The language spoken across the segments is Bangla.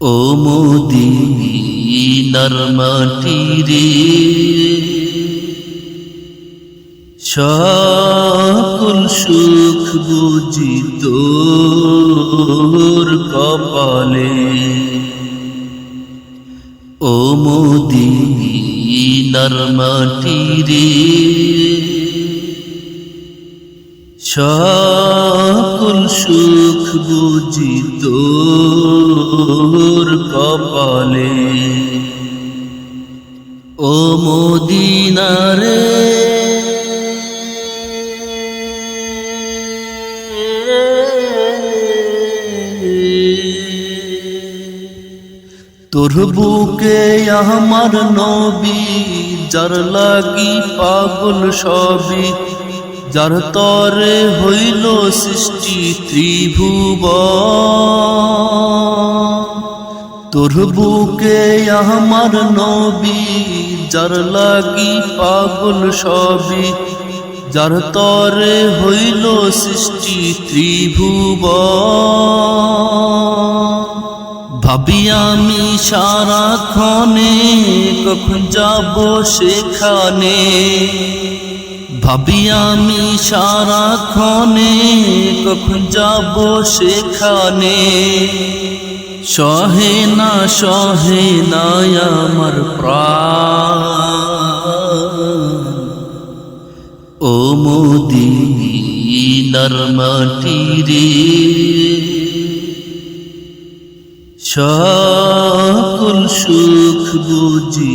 ও মদিনার মাটি রে। সকল সুখ বুঝি তোর কপালে। ও মদিনার মাটি রে। সকল সুখ বুঝি তোর কপালে। ও মদিনারে তোর বুকে আমার নবী যার লাগি পাগল সবই যার তরে হইল সৃষ্টি ত্রিভুব তোর বুকে আমার নবী, যার লাগি পাগল সবই। যার তরে হইল সৃষ্টি ত্রিভুব ভাবি আমি সারাক্ষণে, কখন যাব সেখানে। ভাবি আমি সারাক্ষণে কখন যাব সেখানে? সহে না সহে না আমার প্রাণ। ও মোদিনার মাটি রে সকল সুখ বুঝি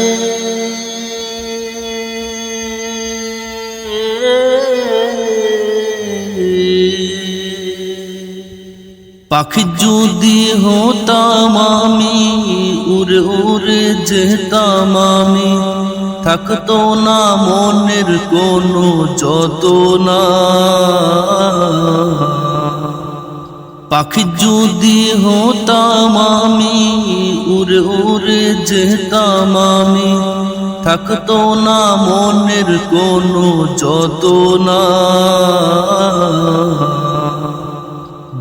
পাখি যদি হতাম আমি, উড়ে উড়ে যেতাম আমি। থাকতো না মনের কোনো যত না পাখি যদি হতাম আমি, উড়ে উড়ে যেতাম আমি। থাকতো না মনের কোনো যত না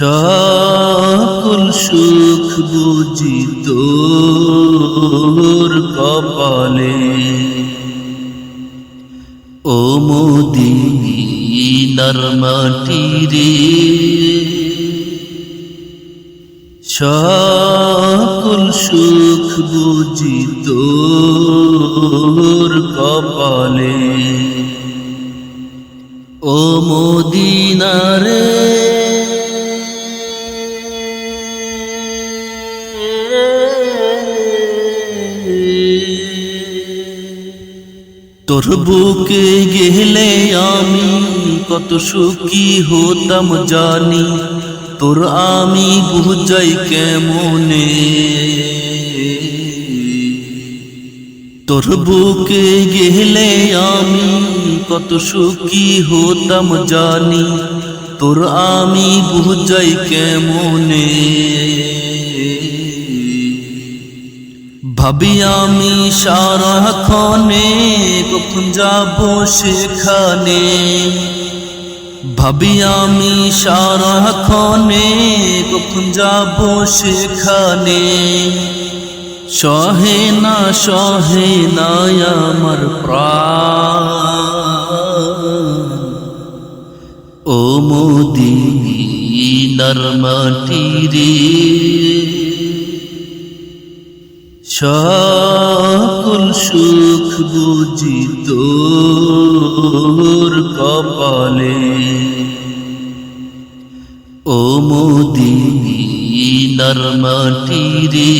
সকল সুখ বুঝি তোর কপালে। ও মোদিনার মাটি রে, সকল সুখ বুঝি তোর কপালে। ও মোদিনারে তোর বুকে গেলে আমি কত সুখী হতাম জানি। তোর আমি বুঝাই কেমনে? তোর বুকে গেলে আমি কত সুখী হতাম জানি। তোর আমি বুঝাই কেমনে? ভাবি আমি সারাক্ষণে কখন যাব সেখানে? ভাবি আমি সারাক্ষণে কখন যাব সেখানে? সহে না সহে না আমার প্রাণ। ও মোদিনার মাটি রে সকল সুখ বুঝি তোর কপালে। ও মোদিনার মাটি রে,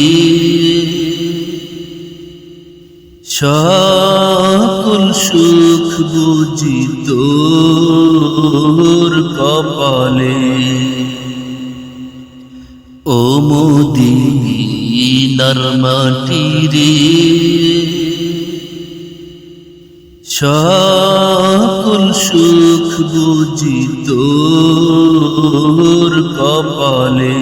সকল সুখ বুঝি তোর কপালে। ও মোদিনার মাটি রে সকল সুখ বুঝি তোর কপালে।